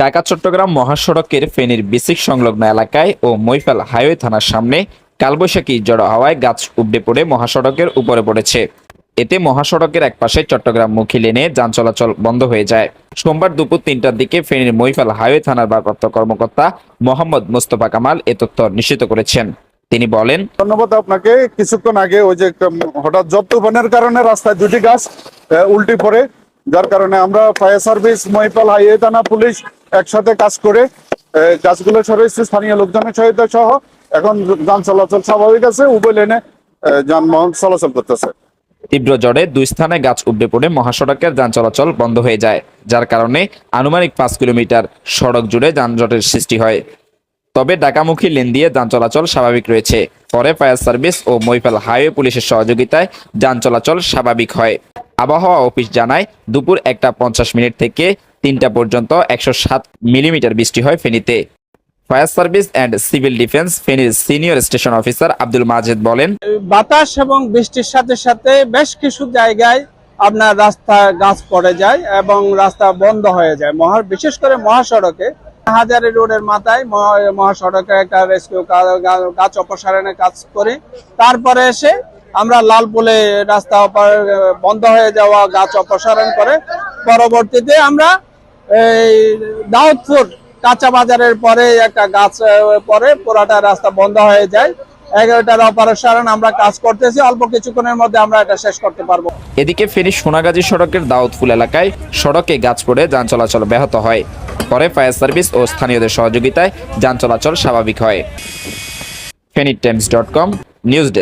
ঢাকা, চট্টগ্রাম মহাসড়কের ফেনীর বিসিক সংলগ্ন এলাকায় ও মৈফেল হাইওয়ে থানার সামনে কালবৈশাখী জড়ো হওয়ায় গাছ উপড়ে পড়ে মহাসড়কের উপরে পড়েছে। এতে মহাসড়কের একপাশে চট্টগ্রামমুখী লেনে যান চলাচল বন্ধ হয়ে যায়। সোমবার দুপুর তিনটার দিকে ফেনীর মৈফেল হাইওয়ে থানার ভারপ্রাপ্ত কর্মকর্তা মোহাম্মদ মোস্তফা কামাল এ তথ্য নিশ্চিত করেছেন। তিনি বলেন, ধন্যবাদ আপনাকে। কিছুক্ষণ আগে ওই যে হঠাৎ জব তুফানের কারণে রাস্তায় দুটি গাছ উল্টে পড়ে। যার কারণে আমরা ফায়ার সার্ভিস, মহিপাল, হাইওয়ে, থানা, পুলিশ একসাথে কাজ করে গাছগুলো সরাইছি স্থানীয় লোকজনের সহায়তা সহ এখন যান চলাচল স্বাভাবিক আছে। উভয় লেনে যানবাহন চলাচল করতেছে। তীব্র ঝড়ে দুই স্থানে গাছ উপড়ে পড়ে মহাসড়কের যান চলাচল বন্ধ হয়ে যায়, যার কারণে আনুমানিক পাঁচ কিলোমিটার সড়ক জুড়ে যানজটের সৃষ্টি হয়। তবে ঢাকামুখী লেন দিয়ে যান চলাচল স্বাভাবিক রয়েছে। পরে ফায়ার সার্ভিস ও মৈফেল হাইওয়ে পুলিশের সহযোগিতায় যান চলাচল স্বাভাবিক হয়। আবহাওয়া অফিস জানায়, দুপুর একটা পঞ্চাশ মিনিট থেকে তিনটা পর্যন্ত একশো সাত মিলিমিটার বৃষ্টি হয় ফেনীতে। Fire service and civil defence ফেনীর senior station officer Abdul Majed বলেন, বাতাস এবং বৃষ্টির সাথে সাথে বেশ কিছু জায়গায় আপনার রাস্তা গাছ পড়ে যায় এবং রাস্তা বন্ধ হয়ে যায়। মহা, বিশেষ করে মহাসড়কে। হাজারি রোডের মাথায় মহা- মহাসড়কে একটা রেস্কিউ গাছ অপসারণের কাজ করে, তারপরে এসে আমরা লালপুলে রাস্তা অপা- বন্ধ হয়ে যাওয়া গাছ অপসারণ করে পরবর্তীতে আমরা এই দাউদপুর কাঁচা বাজারের পরে একটা গাছ পরে পুরাটা রাস্তা বন্ধ হয়ে যায়। এগারোটার আমরা কাজ করতেছি, অল্প কিছুক্ষণের মধ্যে আমরা শেষ করতে পারব। এদিকে সড়কের দাউদফুল এলাকায় সড়কে গাছ যান চলাচল ব্যাহত হয়। পরে ফায়ার সার্ভিস ও স্থানীয়দের সহযোগিতায় যান চলাচল স্বাভাবিক হয়। Feni dot com, news